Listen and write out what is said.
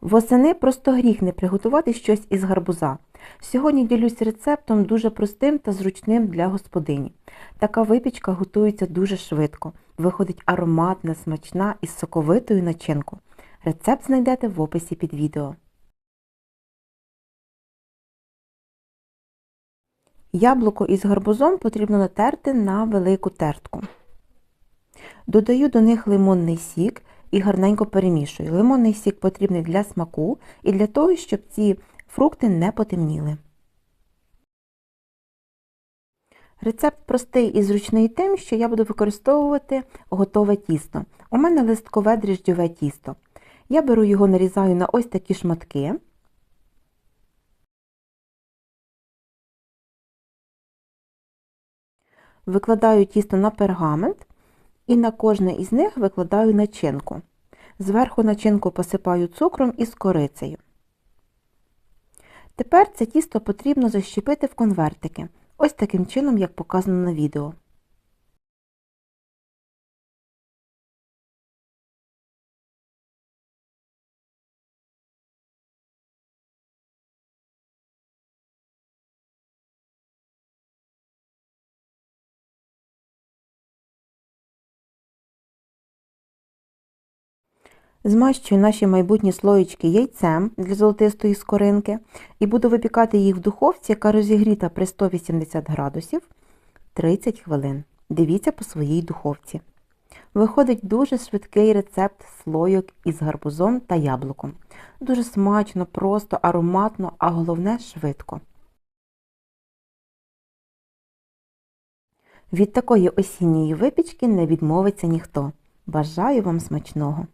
Восени просто гріх не приготувати щось із гарбуза. Сьогодні ділюсь рецептом дуже простим та зручним для господині. Така випічка готується дуже швидко, виходить ароматна, смачна із соковитою начинкою. Рецепт знайдете в описі під відео. Яблуко із гарбузом потрібно натерти на велику тертку. Додаю до них лимонний сік і гарненько перемішую. Лимонний сік потрібний для смаку і для того, щоб ці фрукти не потемніли. Рецепт простий і зручний тим, що я буду використовувати готове тісто. У мене листкове дріжджове тісто. Я беру його, нарізаю на ось такі шматки. Викладаю тісто на пергамент і на кожне із них викладаю начинку. Зверху начинку посипаю цукром із корицею. Тепер це тісто потрібно защепити в конвертики, ось таким чином, як показано на відео. Змащую наші майбутні слоєчки яйцем для золотистої скоринки і буду випікати їх в духовці, яка розігріта при 180 градусів 30 хвилин. Дивіться по своїй духовці. Виходить дуже швидкий рецепт слойок із гарбузом та яблуком. Дуже смачно, просто, ароматно, а головне швидко. Від такої осінньої випічки не відмовиться ніхто. Бажаю вам смачного!